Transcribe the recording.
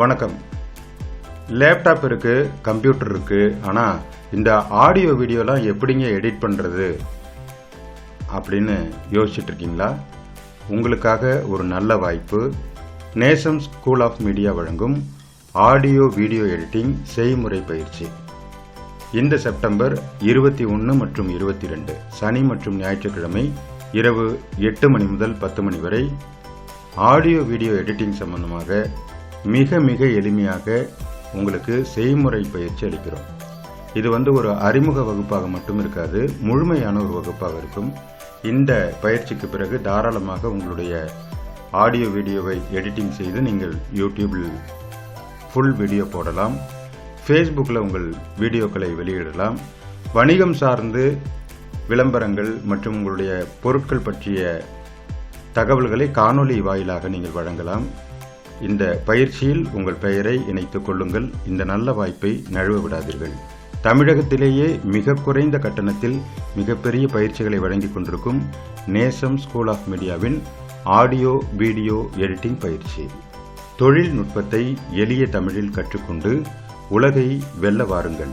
வணக்கம். லேப்டாப் இருக்குது கம்ப்யூட்டர் இருக்குது ஆனால் இந்த ஆடியோ வீடியோலாம் எப்படிங்க எடிட் பண்ணுறது அப்படின்னு யோசிச்சிட்டுருக்கீங்களா உங்களுக்காக ஒரு நல்ல வாய்ப்பு. நேசம் ஸ்கூல் ஆஃப் மீடியா வழங்கும் ஆடியோ வீடியோ எடிட்டிங் செய்முறை பயிற்சி. இந்த செப்டம்பர் இருபத்தி ஒன்று மற்றும் இருபத்தி ரெண்டு சனி மற்றும் ஞாயிற்றுக்கிழமை இரவு எட்டு மணி முதல் பத்து மணி வரை ஆடியோ வீடியோ எடிட்டிங் சம்பந்தமாக மிக மிக எளிமையாக உங்களுக்கு செய்முறை பயிற்சி அளிக்கிறோம். இது வந்து ஒரு அறிமுக வகுப்பாக மட்டும் இருக்காது முழுமையான ஒரு வகுப்பாக இருக்கும். இந்த பயிற்சிக்கு பிறகு தாராளமாக உங்களுடைய ஆடியோ வீடியோவை எடிட்டிங் செய்து நீங்கள் யூடியூபில் ஃபுல் வீடியோ போடலாம். ஃபேஸ்புக்கில் உங்கள் வீடியோக்களை வெளியிடலாம். வணிகம் சார்ந்து விளம்பரங்கள் மற்றும் உங்களுடைய பொருட்கள் பற்றிய தகவல்களை காணொலி வாயிலாக நீங்கள் வழங்கலாம். இந்த பயிற்சியில் உங்கள் பெயரை இணைத்துக் கொள்ளுங்கள். இந்த நல்ல வாய்ப்பை நழுவ விடாதீர்கள். தமிழகத்திலேயே மிக குறைந்த கட்டணத்தில் மிகப்பெரிய பயிற்சிகளை வழங்கிக் கொண்டிருக்கும் நேசம் ஸ்கூல் ஆஃப் மீடியாவின் ஆடியோ வீடியோ எடிட்டிங் பயிற்சி. தொழில்நுட்பத்தை எளிய தமிழில் கற்றுக்கொண்டு உலகை வெல்ல வாருங்கள்.